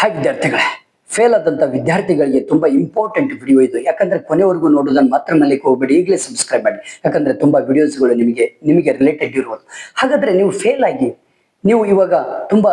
Hi ವಿದ್ಯಾರ್ಥಿಗಳೇ fail ಆದಂತ ವಿದ್ಯಾರ್ಥಿಗಳಿಗೆ ತುಂಬಾ ಇಂಪಾರ್ಟೆಂಟ್ ವಿಡಿಯೋ ಇದು. ಯಾಕಂದ್ರೆ ಕೊನೆವರೆಗೂ ನೋಡೋದನ್ನ ಮಾತ್ರ ಮಲ್ಲಿಗೆ ಹೋಗ್ಬೇಡಿ, ಈಗಲೇ ಸಬ್ಸ್ಕ್ರೈಬ್ ಮಾಡಿ. ಯಾಕಂದ್ರೆ ತುಂಬಾ ವಿಡಿಯೋಸ್ಗಳು ನಿಮಗೆ ನಿಮಗೆ ರಿಲೇಟೆಡ್ ಇರುವುದು ಹಾಗಾದ್ರೆ ನೀವು ಫೇಲ್ ಆಗಿ, ನೀವು ಇವಾಗ ತುಂಬಾ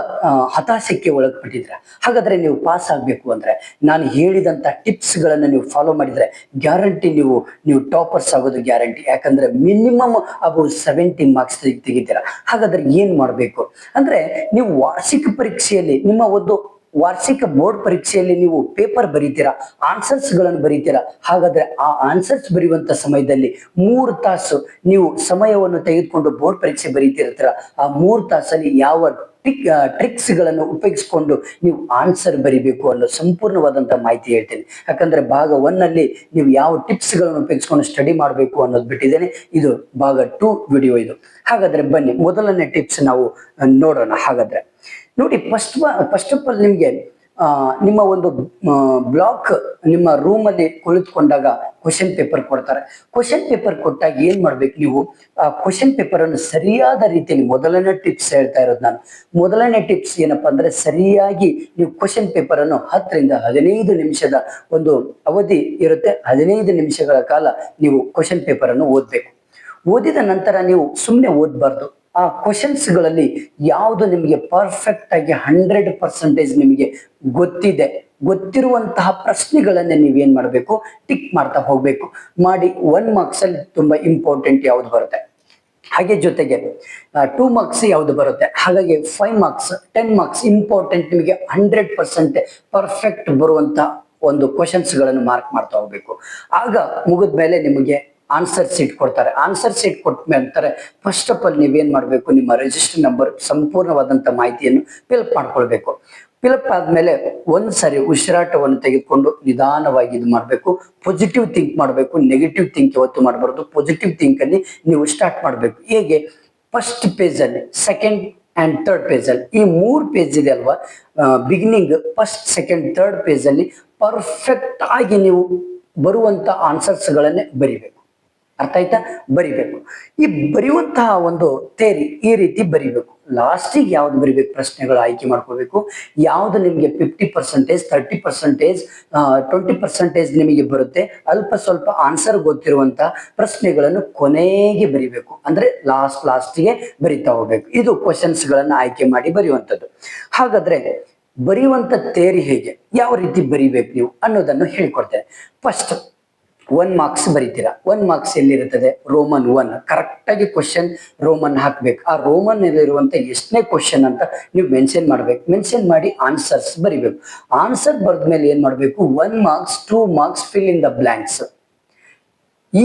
ಹತಾಶಕ್ಕೆ ಒಳಗ್ಬಿಟ್ಟಿದ್ರೆ ಹಾಗಾದರೆ ನೀವು ಪಾಸ್ ಆಗಬೇಕು ಅಂದ್ರೆ, ನಾನು ಹೇಳಿದಂತ ಟಿಪ್ಸ್ ಗಳನ್ನ ನೀವು ಫಾಲೋ ಮಾಡಿದ್ರೆ ಗ್ಯಾರಂಟಿ ನೀವು ನೀವು ಟಾಪರ್ಸ್ ಆಗೋದು ಗ್ಯಾರಂಟಿ ಯಾಕಂದ್ರೆ ಮಿನಿಮಮ್ ಅಬೌ ಸೆವೆಂಟಿ ಮಾರ್ಕ್ಸ್ ತೆಗಿತೀರಾ? ಹಾಗಾದ್ರೆ ಏನ್ ಮಾಡಬೇಕು? ಅಂದ್ರೆ ನೀವು ವಾರ್ಷಿಕ ಪರೀಕ್ಷೆಯಲ್ಲಿ ನಿಮ್ಮ ಒಂದು ವಾರ್ಷಿಕ ಬೋರ್ಡ್ ಪರೀಕ್ಷೆಯಲ್ಲಿ ನೀವು ಪೇಪರ್ ಬರೀತೀರಾ ಆನ್ಸರ್ಸ್ಗಳನ್ನು ಬರೀತೀರಾ? ಹಾಗಾದ್ರೆ ಆ ಆನ್ಸರ್ಸ್ ಬರೆಯುವಂತ ಸಮಯದಲ್ಲಿ ಮೂರು ತಾಸು ನೀವು ಸಮಯವನ್ನು ತೆಗೆದುಕೊಂಡು ಬೋರ್ಡ್ ಪರೀಕ್ಷೆ ಬರೀತಿರ್ತೀರ? ಆ ಮೂರು ತಾಸಲ್ಲಿ ಯಾವ ಟಿಕ್ ಟ್ರಿಕ್ಸ್ಗಳನ್ನು ಉಪಯೋಗಿಸಿಕೊಂಡು ನೀವು ಆನ್ಸರ್ ಬರಿಬೇಕು ಅನ್ನೋ ಸಂಪೂರ್ಣವಾದಂತ ಮಾಹಿತಿ ಹೇಳ್ತೇನೆ. ಯಾಕಂದ್ರೆ ಭಾಗ ಒನ್ ಅಲ್ಲಿ ನೀವು ಯಾವ ಟಿಪ್ಸ್ಗಳನ್ನು ಉಪಯೋಗಿಸ್ಕೊಂಡು ಸ್ಟಡಿ ಮಾಡಬೇಕು ಅನ್ನೋದು ಬಿಟ್ಟಿದ್ದೇನೆ. ಇದು ಭಾಗ ಟೂ ವಿಡಿಯೋ ಇದು. ಹಾಗಾದ್ರೆ ಬನ್ನಿ, ಮೊದಲನೇ ಟಿಪ್ಸ್ ನಾವು ನೋಡೋಣ. ಹಾಗಾದ್ರೆ ನೋಡಿ ಫಸ್ಟ್ ಫಸ್ಟ್ ಆಫ್ ಆಲ್ ನಿಮ್ಗೆ ನಿಮ್ಮ ಒಂದು ಬ್ಲಾಕ್ ನಿಮ್ಮ ರೂಮ್ ಅಲ್ಲಿ ಕುಳಿತುಕೊಂಡಾಗ ಕ್ವಶನ್ ಪೇಪರ್ ಕೊಡ್ತಾರೆ. ಕ್ವಶನ್ ಪೇಪರ್ ಕೊಟ್ಟಾಗ ಏನ್ ಮಾಡ್ಬೇಕು ನೀವು? ಆ ಕ್ವಶನ್ ಪೇಪರ್ ಅನ್ನು ಸರಿಯಾದ ರೀತಿಯಲ್ಲಿ ಮೊದಲನೇ ಟಿಪ್ಸ್ ಹೇಳ್ತಾ ಇರೋದು ನಾನು. ಮೊದಲನೇ ಟಿಪ್ಸ್ ಏನಪ್ಪಾ ಅಂದ್ರೆ ಸರಿಯಾಗಿ ನೀವು ಕ್ವಶನ್ ಪೇಪರ್ ಅನ್ನು ಹತ್ತರಿಂದ ಹದಿನೈದು ನಿಮಿಷದ ಒಂದು ಅವಧಿ ಇರುತ್ತೆ. ಹದಿನೈದು ನಿಮಿಷಗಳ ಕಾಲ ನೀವು ಕ್ವಶನ್ ಪೇಪರ್ ಅನ್ನು ಓದ್ಬೇಕು. ಓದಿದ ನಂತರ ನೀವು ಸುಮ್ಮನೆ ಓದಬಾರ್ದು. ಆ ಕ್ವಶನ್ಸ್ಗಳಲ್ಲಿ ಯಾವುದು ನಿಮಗೆ ಪರ್ಫೆಕ್ಟ್ ಆಗಿ ಹಂಡ್ರೆಡ್ ಪರ್ಸೆಂಟೇಜ್ ನಿಮಗೆ ಗೊತ್ತಿದೆ. ಗೊತ್ತಿರುವಂತಹ ಪ್ರಶ್ನೆಗಳನ್ನೇ ನೀವೇನ್ ಮಾಡಬೇಕು? ಟಿಕ್ ಮಾಡ್ತಾ ಹೋಗ್ಬೇಕು. ಮಾಡಿ ಒನ್ ಮಾರ್ಕ್ಸ್ ಅಲ್ಲಿ ತುಂಬಾ ಇಂಪಾರ್ಟೆಂಟ್ ಯಾವ್ದು ಬರುತ್ತೆ? ಹಾಗೆ ಜೊತೆಗೆ ಟೂ ಮಾರ್ಕ್ಸ್ ಯಾವ್ದು ಬರುತ್ತೆ? ಹಾಗಾಗಿ five marks ten marks important ನಿಮಗೆ ಹಂಡ್ರೆಡ್ ಪರ್ಸೆಂಟ್ ಪರ್ಫೆಕ್ಟ್ ಬರುವಂತ ಒಂದು ಕ್ವಶನ್ಸ್ಗಳನ್ನು ಮಾರ್ಕ್ ಮಾಡ್ತಾ ಹೋಗ್ಬೇಕು. ಆಗ ಮುಗಿದ ಮೇಲೆ ನಿಮಗೆ ಆನ್ಸರ್ ಸೀಟ್ ಕೊಡ್ತಾರೆ. ಆನ್ಸರ್ ಸೀಟ್ ಕೊಟ್ಟ ಅಂತಾರೆ ಫಸ್ಟ್ ಆಫ್ ಆಲ್ ನೀವೇನ್ ಮಾಡಬೇಕು? ನಿಮ್ಮ ರಿಜಿಸ್ಟರ್ ನಂಬರ್ ಸಂಪೂರ್ಣವಾದಂತ ಮಾಹಿತಿಯನ್ನು ಫಿಲಪ್ ಮಾಡ್ಕೊಳ್ಬೇಕು. ಫಿಲಪ್ ಆದ್ಮೇಲೆ ಒಂದ್ಸರಿ ಉಸಿರಾಟವನ್ನು ತೆಗೆದುಕೊಂಡು ನಿಧಾನವಾಗಿ ಇದು ಮಾಡಬೇಕು. ಪಾಸಿಟಿವ್ ಥಿಂಕ್ ಮಾಡಬೇಕು. ನೆಗೆಟಿವ್ ಥಿಂಕ್ ಇವತ್ತು ಮಾಡಬಾರ್ದು. ಪಾಸಿಟಿವ್ ಥಿಂಕ್ ಅಲ್ಲಿ ನೀವು ಸ್ಟಾರ್ಟ್ ಮಾಡಬೇಕು. ಹೇಗೆ? ಫಸ್ಟ್ ಪೇಜಲ್ಲಿ ಸೆಕೆಂಡ್ ಆ್ಯಂಡ್ ತರ್ಡ್ ಪೇಜಲ್ಲಿ ಈ ಮೂರು ಪೇಜ್ ಇದೆ ಅಲ್ವಾ? ಬಿಗಿನಿಂಗ್ ಫಸ್ಟ್ ಸೆಕೆಂಡ್ ಥರ್ಡ್ ಪೇಜಲ್ಲಿ ಪರ್ಫೆಕ್ಟ್ ಆಗಿ ನೀವು ಬರುವಂಥ ಆನ್ಸರ್ಸ್ಗಳನ್ನೇ ಬರಿಬೇಕು. ಅರ್ಥ ಆಯ್ತಾ? ಬರಿಬೇಕು. ಈ ಬರೆಯುವಂತಹ ಒಂದು ತೇರಿ ಈ ರೀತಿ ಬರಿಬೇಕು. ಲಾಸ್ಟಿಗೆ ಯಾವ್ದು ಬರಿಬೇಕು? ಪ್ರಶ್ನೆಗಳು ಆಯ್ಕೆ ಮಾಡ್ಕೋಬೇಕು. ಯಾವ್ದು ನಿಮಗೆ fifty percentage thirty percentage twenty percentage ನಿಮಗೆ ಬರುತ್ತೆ. ಅಲ್ಪ ಸ್ವಲ್ಪ ಆನ್ಸರ್ ಗೊತ್ತಿರುವಂತಹ ಪ್ರಶ್ನೆಗಳನ್ನು ಕೊನೆಗೆ ಬರಿಬೇಕು. ಅಂದ್ರೆ ಲಾಸ್ಟ್ ಲಾಸ್ಟ್ಗೆ ಬರಿತಾ ಹೋಗ್ಬೇಕು. ಇದು ಕ್ವಶನ್ಸ್ ಗಳನ್ನ ಆಯ್ಕೆ ಮಾಡಿ ಬರೆಯುವಂಥದ್ದು. ಹಾಗಾದ್ರೆ ಬರೆಯುವಂತ ತೇರಿ ಹೇಗೆ? ಯಾವ ರೀತಿ ಬರಿಬೇಕು ನೀವು ಅನ್ನೋದನ್ನು ಹೇಳಿಕೊಡ್ತೇನೆ. ಫಸ್ಟ್ ಒನ್ ಮಾರ್ಕ್ಸ್ ಬರೀತೀರಾ. ಒನ್ ಮಾರ್ಕ್ಸ್ ಎಲ್ಲಿರುತ್ತದೆ? ರೋಮನ್ ಒನ್ ಕರೆಕ್ಟ್ ಆಗಿ ಕ್ವಶನ್ ರೋಮನ್ ಹಾಕ್ಬೇಕು. ಆ ರೋಮನ್ ಇರುವಂತ ಎಷ್ಟನೇ ಕ್ವಶನ್ ಅಂತ ನೀವು ಮೆನ್ಷನ್ ಮಾಡ್ಬೇಕು. ಮೆನ್ಷನ್ ಮಾಡಿ ಆನ್ಸರ್ಸ್ ಬರಿಬೇಕು. ಆನ್ಸರ್ ಬರೆದ್ಮೇಲೆ ಏನ್ ಮಾಡ್ಬೇಕು? One marks two marks fill in the blanks ಈ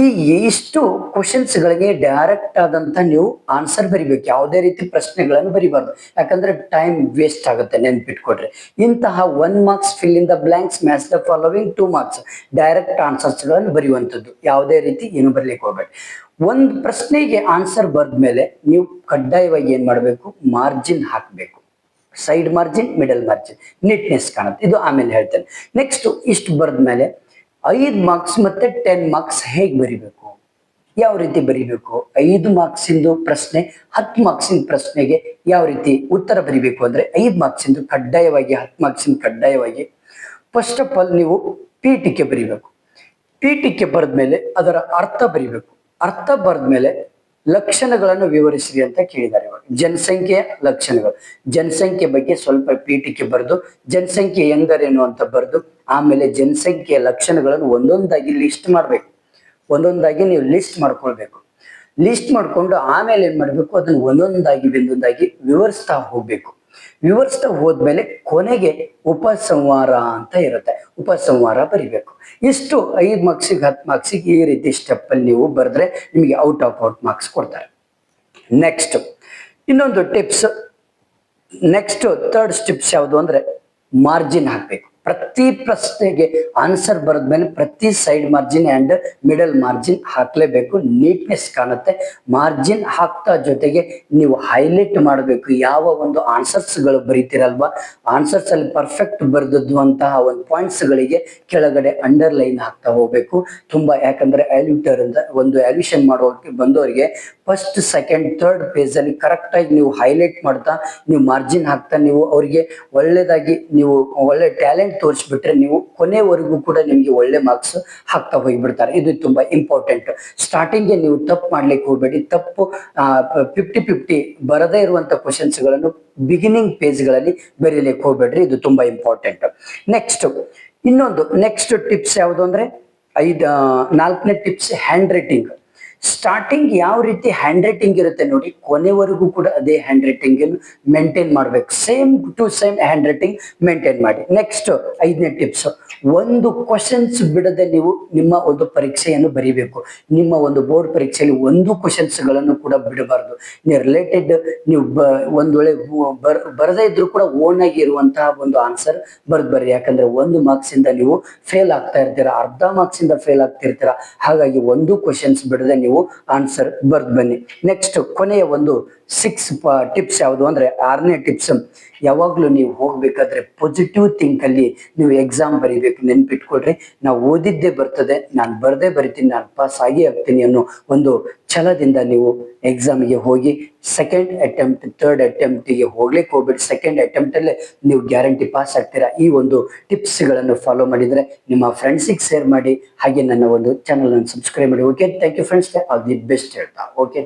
ಇಷ್ಟು ಕ್ವಶನ್ಸ್ಗಳಿಗೆ ಡೈರೆಕ್ಟ್ ಆದಂತ ನೀವು ಆನ್ಸರ್ ಬರಿಬೇಕು. ಯಾವುದೇ ರೀತಿ ಪ್ರಶ್ನೆಗಳನ್ನು ಬರಿಬಾರ್ದು. ಯಾಕಂದ್ರೆ ಟೈಮ್ ವೇಸ್ಟ್ ಆಗುತ್ತೆ ನೆನ್ಪಿಟ್ಕೊಡ್ರಿ ಇಂತಹ one marks fill in the blanks match the following two marks direct ಆನ್ಸರ್ಸ್ಗಳನ್ನು ಬರೆಯುವಂಥದ್ದು. ಯಾವುದೇ ರೀತಿ ಏನು ಬರಲಿಕ್ಕೆ ಹೋಗ್ಬೇಡಿ. ಒಂದು ಪ್ರಶ್ನೆಗೆ ಆನ್ಸರ್ ಮೇಲೆ ನೀವು ಕಡ್ಡಾಯವಾಗಿ ಏನ್ ಮಾಡಬೇಕು? ಮಾರ್ಜಿನ್ ಹಾಕಬೇಕು. Side margin middle margin neatness ಕಾಣುತ್ತೆ. ಇದು ಆಮೇಲೆ ಹೇಳ್ತೇನೆ. ನೆಕ್ಸ್ಟ್ ಇಷ್ಟು ಬರೆದ್ಮೇಲೆ ಐದು ಮಾರ್ಕ್ಸ್ ಮತ್ತೆ ಟೆನ್ ಮಾರ್ಕ್ಸ್ ಹೇಗೆ ಬರಿಬೇಕು? ಯಾವ ರೀತಿ ಬರಿಬೇಕು? ಐದು ಮಾರ್ಕ್ಸ್ ಇಂದು ಪ್ರಶ್ನೆ ಹತ್ತು ಮಾರ್ಕ್ಸ್ ಇಂದ ಪ್ರಶ್ನೆಗೆ ಯಾವ ರೀತಿ ಉತ್ತರ ಬರಿಬೇಕು ಅಂದ್ರೆ ಐದು ಮಾರ್ಕ್ಸ್ ಇಂದು ಕಡ್ಡಾಯವಾಗಿ ಹತ್ತು ಮಾರ್ಕ್ಸ್ ಇಂದ ಕಡ್ಡಾಯವಾಗಿ ಫಸ್ಟ್ ಆಫ್ ಆಲ್ ನೀವು ಪೀಠಿಕೆ ಬರಿಬೇಕು. ಪೀಠಿಕೆ ಬರೆದ್ಮೇಲೆ ಅದರ ಅರ್ಥ ಬರಿಬೇಕು. ಅರ್ಥ ಬರೆದ್ಮೇಲೆ ಲಕ್ಷಣಗಳನ್ನು ವಿವರಿಸಿರಿ ಅಂತ ಕೇಳಿದ್ದಾರೆ ಇವರು. ಜನಸಂಖ್ಯೆಯ ಲಕ್ಷಣಗಳು. ಜನಸಂಖ್ಯೆ ಬಗ್ಗೆ ಸ್ವಲ್ಪ ಪೀಠಿಕೆ ಬರೆದು, ಜನಸಂಖ್ಯೆ ಎಂದರೇನು ಅಂತ ಬರೆದು, ಆಮೇಲೆ ಜನಸಂಖ್ಯೆಯ ಲಕ್ಷಣಗಳನ್ನು ಒಂದೊಂದಾಗಿ ಲಿಸ್ಟ್ ಮಾಡಬೇಕು. ಒಂದೊಂದಾಗಿ ನೀವು ಲಿಸ್ಟ್ ಮಾಡ್ಕೊಳ್ಬೇಕು. ಲಿಸ್ಟ್ ಮಾಡಿಕೊಂಡು ಆಮೇಲೆ ಏನ್ ಮಾಡಬೇಕು? ಅದನ್ನ ಒಂದೊಂದಾಗಿ ಒಂದೊಂದಾಗಿ ವಿವರಿಸ್ತಾ ಹೋಗ್ಬೇಕು. ವಿವರಿಸ್ತಾ ಹೋದ್ಮೇಲೆ ಕೊನೆಗೆ ಉಪಸಂಹಾರ ಅಂತ ಇರುತ್ತೆ. ಉಪಸಂಹಾರ ಬರಿಬೇಕು. ಇಷ್ಟು ಐದು ಮಾರ್ಕ್ಸಿಗೆ, ಹತ್ತು ಮಾರ್ಕ್ಸಿಗೆ ಈ ರೀತಿ ಸ್ಟೆಪ್ ಅಲ್ಲಿ ನೀವು ಬರೆದ್ರೆ ನಿಮಗೆ ಔಟ್ ಆಫ್ ಔಟ್ ಮಾರ್ಕ್ಸ್ ಕೊಡ್ತಾರೆ. ನೆಕ್ಸ್ಟ್ ಇನ್ನೊಂದು ಟಿಪ್ಸ್ ನೆಕ್ಸ್ಟ್ ಥರ್ಡ್ ಸ್ಟೆಪ್ಸ್ ಯಾವುದು ಅಂದ್ರೆ ಮಾರ್ಜಿನ್ ಹಾಕಬೇಕು. ಪ್ರತಿ ಪ್ರಶ್ನೆಗೆ ಆನ್ಸರ್ ಬರೆದ್ಮೇಲೆ ಪ್ರತಿ side margin and middle margin ಹಾಕ್ಲೇಬೇಕು. Neatness ಕಾಣುತ್ತೆ. ಮಾರ್ಜಿನ್ ಹಾಕ್ತಾ ಜೊತೆಗೆ ನೀವು ಹೈಲೈಟ್ ಮಾಡಬೇಕು. ಯಾವ ಒಂದು ಆನ್ಸರ್ಸ್ಗಳು ಬರೀತಿರಲ್ವಾ? ಆನ್ಸರ್ಸ್ ಅಲ್ಲಿ ಪರ್ಫೆಕ್ಟ್ ಬರೆದದ್ವಂತಹ ಒಂದು ಪಾಯಿಂಟ್ಸ್ ಗಳಿಗೆ ಕೆಳಗಡೆ ಅಂಡರ್ಲೈನ್ ಹಾಕ್ತಾ ಹೋಗ್ಬೇಕು. ತುಂಬಾ ಯಾಕಂದ್ರೆ ಆಲ್ಯೂಟರ್ ಅಂತ ಒಂದು ಆಲ್ಯೂಷನ್ ಮಾಡೋಕೆ ಬಂದವರಿಗೆ ಫಸ್ಟ್ ಸೆಕೆಂಡ್ ಥರ್ಡ್ ಪೇಜ್ ಅಲ್ಲಿ ಕರೆಕ್ಟ್ ಆಗಿ ನೀವು ಹೈಲೈಟ್ ಮಾಡ್ತಾ ನೀವು ಮಾರ್ಜಿನ್ ಹಾಕ್ತಾ ನೀವು ಅವರಿಗೆ ಒಳ್ಳೇದಾಗಿ ನೀವು ಒಳ್ಳೆ ಟ್ಯಾಲೆಂಟ್ ತೋರಿಸ್ಬಿಟ್ರೆ ನೀವು ಕೊನೆವರೆಗೂ ಕೂಡ ನಿಮಗೆ ಒಳ್ಳೆ ಮಾರ್ಕ್ಸ್ ಹಾಕ್ತಾ ಹೋಗಿಬಿಡ್ತಾರೆ. ಇದು ತುಂಬಾ ಇಂಪಾರ್ಟೆಂಟ್ ಸ್ಟಾರ್ಟಿಂಗ್ ನೀವು ತಪ್ಪು ಮಾಡ್ಲಿಕ್ಕೆ ಹೋಗ್ಬೇಡಿ. ತಪ್ಪು ಫಿಫ್ಟಿ ಫಿಫ್ಟಿ ಬರದೇ ಇರುವಂತ ಕ್ವಶನ್ಸ್ಗಳನ್ನು ಬಿಗಿನಿಂಗ್ ಪೇಜ್ಗಳಲ್ಲಿ ಬರೀಲಿಕ್ಕೆ ಹೋಗ್ಬೇಡ್ರಿ. ಇದು ತುಂಬಾ ಇಂಪಾರ್ಟೆಂಟ್ ನೆಕ್ಸ್ಟ್ ಇನ್ನೊಂದು ನೆಕ್ಸ್ಟ್ ಟಿಪ್ಸ್ ಯಾವುದು ಅಂದ್ರೆ, ಐದು ನಾಲ್ಕನೇ ಟಿಪ್ಸ್ ಹ್ಯಾಂಡ್ ರೈಟಿಂಗ್ ಸ್ಟಾರ್ಟಿಂಗ್ ಯಾವ ರೀತಿ ಹ್ಯಾಂಡ್ ರೈಟಿಂಗ್ ಇರುತ್ತೆ ನೋಡಿ, ಕೊನೆವರೆಗೂ ಕೂಡ ಅದೇ ಹ್ಯಾಂಡ್ ರೈಟಿಂಗ್ ಮೇಂಟೈನ್ ಮಾಡ್ಬೇಕು. Same to same handwriting maintain ಮಾಡಿ. ನೆಕ್ಸ್ಟ್ ಐದನೇ ಟಿಪ್ಸ್ ಒಂದು ಕ್ವಶನ್ಸ್ ಬಿಡದೆ ನೀವು ನಿಮ್ಮ ಒಂದು ಪರೀಕ್ಷೆಯನ್ನು ಬರೀಬೇಕು. ನಿಮ್ಮ ಒಂದು ಬೋರ್ಡ್ ಪರೀಕ್ಷೆಯಲ್ಲಿ ಒಂದು ಕ್ವಶನ್ಸ್ಗಳನ್ನು ಕೂಡ ಬಿಡಬಾರ್ದು. ನೀವು ರಿಲೇಟೆಡ್ ನೀವು ಒಂದ್ ವೇಳೆ ಬರದೇ ಇದ್ರು ಕೂಡ ಓನ್ ಆಗಿ ಇರುವಂತಹ ಒಂದು ಆನ್ಸರ್ ಬರ್ದು ಬರ್ರಿ. ಯಾಕಂದ್ರೆ ಒಂದು ಮಾರ್ಕ್ಸ್ ಇಂದ ನೀವು ಫೇಲ್ ಆಗ್ತಾ ಇರ್ತೀರಾ, ಅರ್ಧ ಮಾರ್ಕ್ಸ್ ಇಂದ ಫೇಲ್ ಆಗ್ತಿರ್ತೀರಾ. ಹಾಗಾಗಿ ಒಂದು ಕ್ವಶನ್ಸ್ ಬಿಡದೆ ನೀವು ಆನ್ಸರ್ ಬರ್ದು ಬನ್ನಿ. ನೆಕ್ಸ್ಟ್ ಕೊನೆಯ ಒಂದು ಸಿಕ್ಸ್ ಟಿಪ್ಸ್ ಯಾವುದು ಅಂದ್ರೆ ಆರನೇ ಟಿಪ್ಸ್ ಯಾವಾಗ್ಲೂ ನೀವು ಹೋಗ್ಬೇಕಾದ್ರೆ ಪಾಸಿಟಿವ್ ಥಿಂಕ್ ಅಲ್ಲಿ ನೀವು ಎಕ್ಸಾಮ್ ಬರೀಬೇಕು, ನೆನ್ಪಿಟ್ಕೊಳ್ರಿ. ನಾವು ಓದಿದ್ದೇ ಬರ್ತದೆ, ನಾನು ಬರ್ದೇ ಬರಿತೀನಿ, ನಾನು ಪಾಸ್ ಆಗಿ ಆಗ್ತೀನಿ ಅನ್ನೋ ಒಂದು ಛಲದಿಂದ ನೀವು ಎಕ್ಸಾಮಿಗೆ ಹೋಗಿ ಸೆಕೆಂಡ್ ಅಟೆಂಪ್ಟ್ ಥರ್ಡ್ ಅಟೆಂಪ್ಟಿಗೆ ಹೋಗ್ಲಿಕ್ಕೆ ಹೋಗ್ಬಿಟ್ಟು ಸೆಕೆಂಡ್ ಅಟೆಂಪ್ಟಲ್ಲೇ ನೀವು ಗ್ಯಾರಂಟಿ ಪಾಸ್ ಆಗ್ತೀರಾ? ಈ ಒಂದು ಟಿಪ್ಸ್ಗಳನ್ನು ಫಾಲೋ ಮಾಡಿದ್ರೆ ನಿಮ್ಮ ಫ್ರೆಂಡ್ಸಿಗೆ ಶೇರ್ ಮಾಡಿ, ಹಾಗೆ ನನ್ನ ಒಂದು ಚಾನಲ್ ಅನ್ನು ಸಬ್ಸ್ಕ್ರೈಬ್ ಮಾಡಿ. Okay thank you friends all the best ಹೇಳ್ತಾ. ಓಕೆ